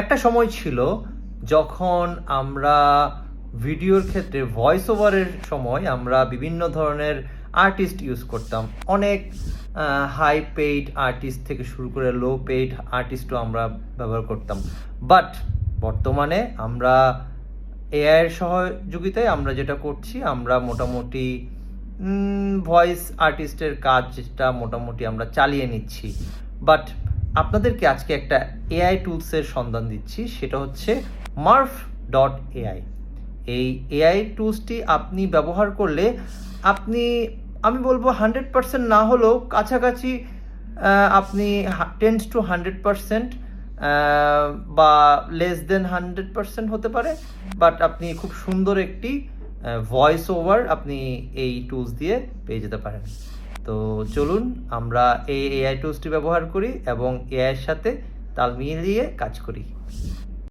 একটা সময় ছিল যখন আমরা ভিডিওর ক্ষেত্রে ভয়েস ওভারের সময় আমরা বিভিন্ন ধরনের আর্টিস্ট ইউজ করতাম। অনেক হাই পেইড আর্টিস্ট থেকে শুরু করে লো পেইড আর্টিস্টও আমরা ব্যবহার করতাম। বাট বর্তমানে আমরা এআইয়ের সহযোগিতায় আমরা যেটা করছি, আমরা মোটামুটি ভয়েস আর্টিস্টের কাজটা মোটামুটি আমরা চালিয়ে নিচ্ছি। বাট আপনাদেরকে আজকে একটা এআই টুলসের সন্ধান দিচ্ছি, সেটা হচ্ছে মার্ফ ডট এআই এই এআই টুলসটি আপনি ব্যবহার করলে আপনি, আমি বলব হান্ড্রেড পার্সেন্ট না হলেও কাছাকাছি আপনি টেন্স টু হান্ড্রেড পার্সেন্ট বা লেস দেন হান্ড্রেড পার্সেন্ট হতে পারে বাট আপনি খুব সুন্দর একটি ভয়েস ওভার আপনি এই টুলস দিয়ে পেয়ে যেতে পারেন। তো চলুন আমরা এই এআই টুলসটি ব্যবহার করি এবং এআইয়ের সাথে তাল মিলিয়ে কাজ করি।